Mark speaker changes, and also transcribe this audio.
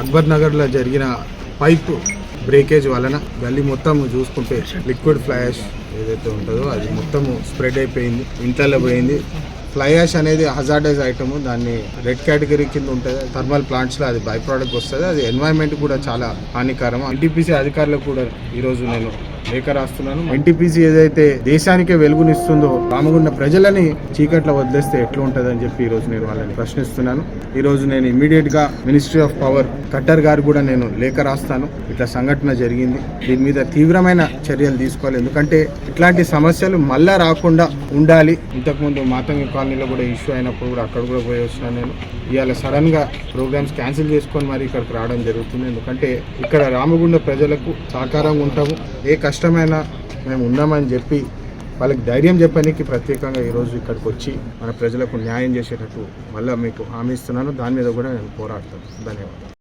Speaker 1: అక్బర్ నగర్లో జరిగిన pipe breakage వలన గల్లీ మొత్తం చూసుకుంటే లిక్విడ్ ఫ్లై యాష్ ఏదైతే ఉంటుందో అది మొత్తం స్ప్రెడ్ అయిపోయింది ఇంట్లలో పోయింది. ఫ్లై యాష్ అనేది హజార్డైజ్ ఐటమ్ దాన్ని రెడ్ కేటగిరీ కింద ఉంటుంది. థర్మల్ ప్లాంట్స్లో అది బై ప్రోడక్ట్ వస్తుంది. అది ఎన్వైరన్మెంట్ కూడా చాలా హానికరం. ఎన్టీపీసీ అధికారులకు కూడా ఈరోజు నేను లేఖ రాస్తున్నాను ఎన్టీపీసీ ఏదైతే దేశానికే వెలుగునిస్తుందో రామగుండ ప్రజలని చీకట్లో వదిలేస్తే ఎట్లా అని చెప్పి ఈ రోజు నేను వాళ్ళని ప్రశ్నిస్తున్నాను. ఈ రోజు నేను ఇమీడియట్గా మినిస్ట్రీ ఆఫ్ పవర్ కట్టర్ గారు కూడా నేను లేఖ రాస్తాను. ఇట్లా సంఘటన జరిగింది. దీని మీద తీవ్రమైన చర్యలు తీసుకోవాలి. ఎందుకంటే ఇట్లాంటి సమస్యలు మళ్ళా రాకుండా ఉండాలి. ఇంతకుముందు మాతంగి కాలనీలో కూడా ఇష్యూ అయినప్పుడు కూడా అక్కడ కూడా పోయి వచ్చినా నేను. ఇవాళ సడన్గా ప్రోగ్రామ్స్ క్యాన్సిల్ చేసుకొని మరి ఇక్కడికి రావడం జరుగుతుంది. ఎందుకంటే ఇక్కడ రామగుండ ప్రజలకు సహకారంగా ఉంటాము. ఏ కష్టమైనా మేము ఉన్నామని చెప్పి వాళ్ళకి ధైర్యం చెప్పడానికి ప్రత్యేకంగా ఈరోజు ఇక్కడికి వచ్చి మన ప్రజలకు న్యాయం చేసేటట్టు మళ్ళీ మీకు హామీ ఇస్తున్నాను. దాని మీద కూడా నేను పోరాడతాను. ధన్యవాదాలు.